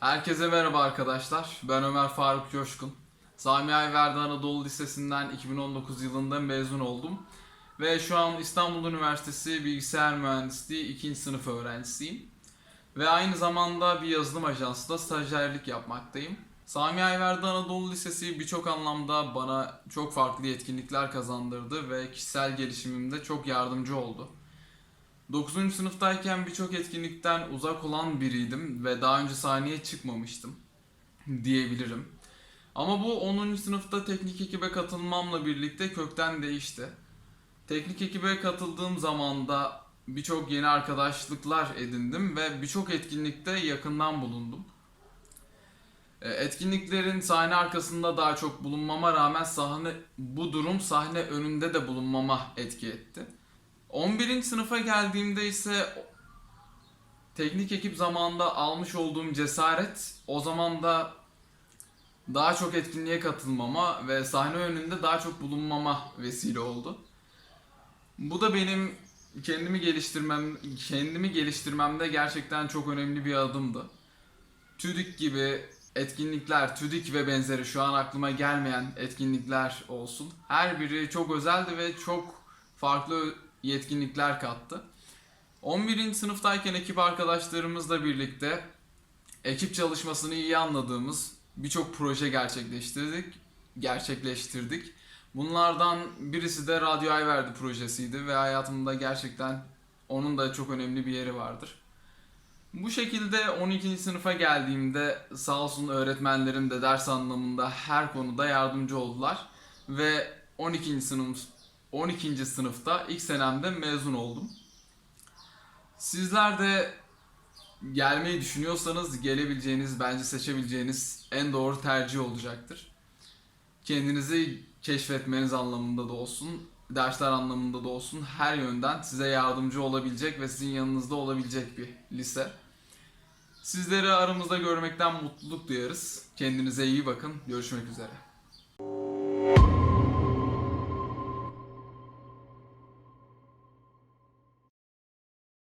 Herkese merhaba arkadaşlar. Ben Ömer Faruk Coşkun. Sami Ayverdi Anadolu Lisesi'nden 2019 yılında mezun oldum. Ve şu an İstanbul Üniversitesi Bilgisayar Mühendisliği 2. sınıf öğrencisiyim. Ve aynı zamanda bir yazılım ajansında stajyerlik yapmaktayım. Sami Ayverdi Anadolu Lisesi birçok anlamda bana çok farklı yetkinlikler kazandırdı ve kişisel gelişimimde çok yardımcı oldu. 9. sınıftayken birçok etkinlikten uzak olan biriydim ve daha önce sahneye çıkmamıştım diyebilirim. Ama bu 10. sınıfta teknik ekibe katılmamla birlikte kökten değişti. Teknik ekibe katıldığım zaman da birçok yeni arkadaşlıklar edindim ve birçok etkinlikte yakından bulundum. E, Etkinliklerin sahne arkasında daha çok bulunmama rağmen sahne bu durum sahne önünde de bulunmama etki etti. 11. sınıfa geldiğimde ise teknik ekip zamanında almış olduğum cesaret o zaman da daha çok etkinliğe katılmama ve sahne önünde daha çok bulunmama vesile oldu. Bu da benim kendimi geliştirmem kendimi geliştirmemde gerçekten çok önemli bir adımdı. TÜDİK gibi etkinlikler, TÜDİK ve benzeri şu an aklıma gelmeyen etkinlikler olsun. Her biri çok özeldi ve çok farklı yetkinlikler kattı. 11. sınıftayken ekip arkadaşlarımızla birlikte ekip çalışmasını iyi anladığımız birçok proje gerçekleştirdik. Gerçekleştirdik. Bunlardan birisi de Radyo Ayverdi projesiydi ve hayatımda gerçekten onun da çok önemli bir yeri vardır. Bu şekilde 12. sınıfa geldiğimde sağ olsun öğretmenlerim de ders anlamında her konuda yardımcı oldular ve 12. sınıf 12. sınıfta ilk senemde mezun oldum. Sizler de gelmeyi düşünüyorsanız gelebileceğiniz, bence seçebileceğiniz en doğru tercih olacaktır. Kendinizi keşfetmeniz anlamında da olsun, dersler anlamında da olsun her yönden size yardımcı olabilecek ve sizin yanınızda olabilecek bir lise. Sizleri aramızda görmekten mutluluk duyarız. Kendinize iyi bakın. Görüşmek üzere.